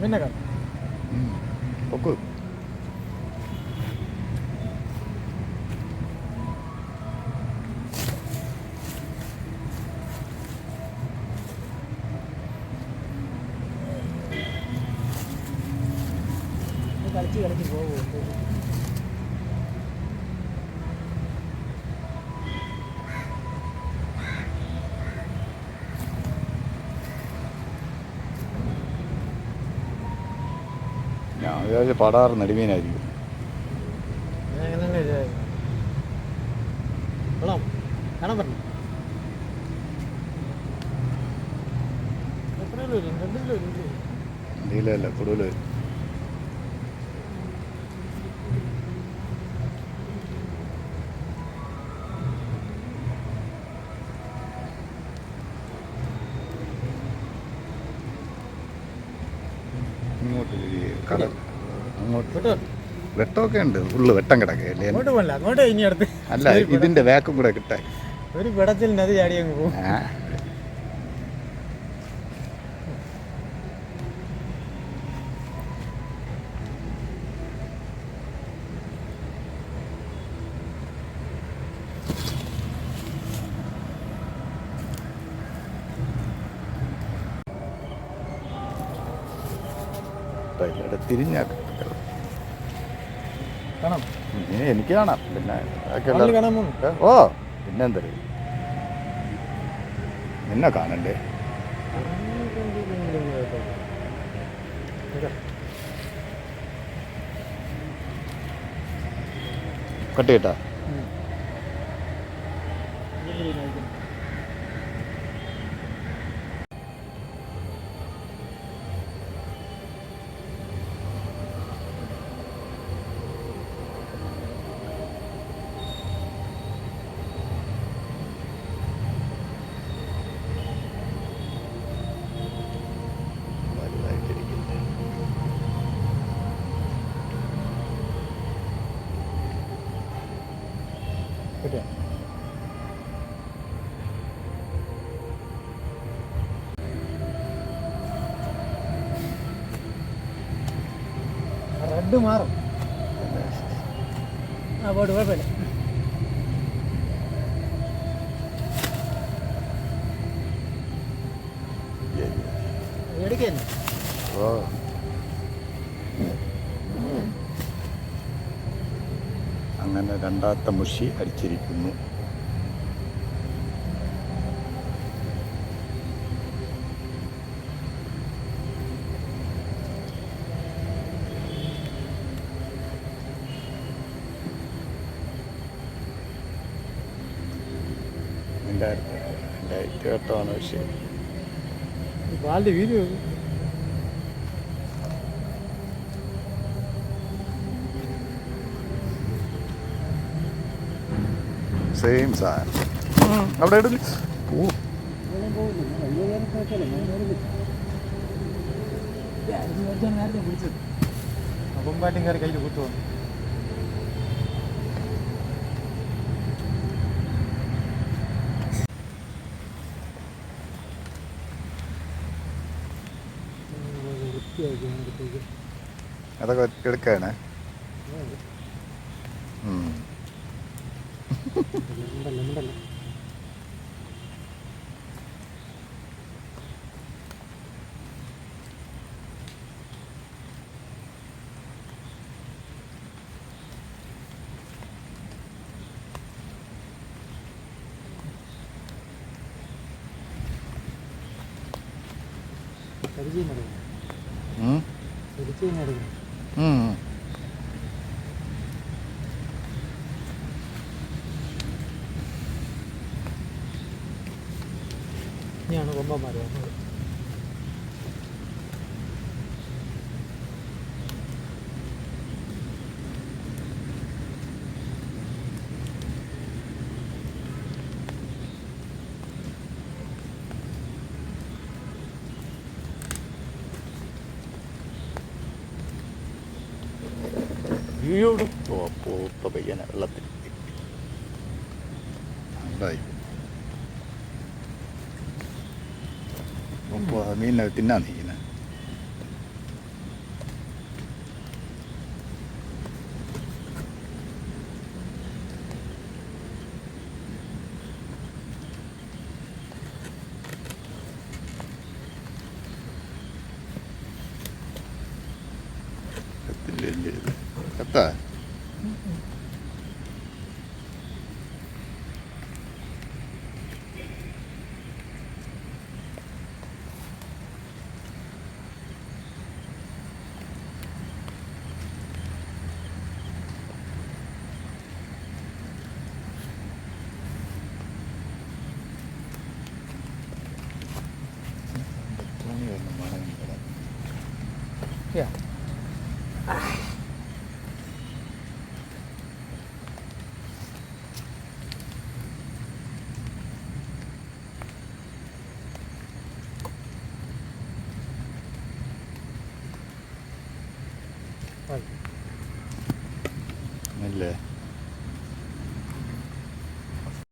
പിന്നെ കാണാം പൊക്കു കളിച്ച് കളിച്ച് പോകും ഞാൻ വിചാരിച്ച പടാറ് നെടുമീനായിരിക്കും. എത്ര കിലോ വരും രണ്ട് കിലോ വരും ഇല്ലേ? ഇല്ലല്ല കൂടുതൽ ഇങ്ങോട്ട് കട അങ്ങോട്ട് വെട്ടമൊക്കെ ഉണ്ട് ഉള്ളു വെട്ടം കിടക്കല്ലേ അങ്ങോട്ട് പോകണ്ട അങ്ങോട്ട് ഇനി അടുത്ത് അല്ല ഇതിന്റെ വേക്കും കൂടെ കിട്ടാൻ. ഒരു പിടത്തിൽ നദി ചാടി അങ്ങ് പോകും. ആ ഇവിടെ തിരിഞ്ഞാ കാണാം. എനിക്ക് കാണാം. പിന്നെ അതൊക്കെ? ഓ പിന്നെ നിന്നെ കാണണ്ടേ? കട്ട് ചെയ്യട്ടാ. റെഡ് മാറും. ആ പോട്ട് കുഴപ്പമില്ല. അങ്ങനെ രണ്ടാത്ത മുഷി അടിച്ചിരിക്കുന്നു. എന്റെ ലൈറ്റ് കേട്ടമാണ് വിഷയം ബാലിന്റെ വീഡിയോ സെയിം സാധനം. അവിടെ ഇടൽ ഓ കൊമ്പാറ്റും കയറി കയ്യിൽ കുത്തു വന്നു അതൊക്കെ എടുക്കാണ് പരിചയം നടക്കണം ഇനിയാണ് കൊമ്പന്മാർ കൈയോടെ പൂത്ത പയ്യനെ വെള്ളത്തിൽ. ഉണ്ടായി മീനെ തിന്നാൻ നിൽക്കുന്നത് ഇല്ല ഇല്ല Kata. Mm-hmm. Yeah.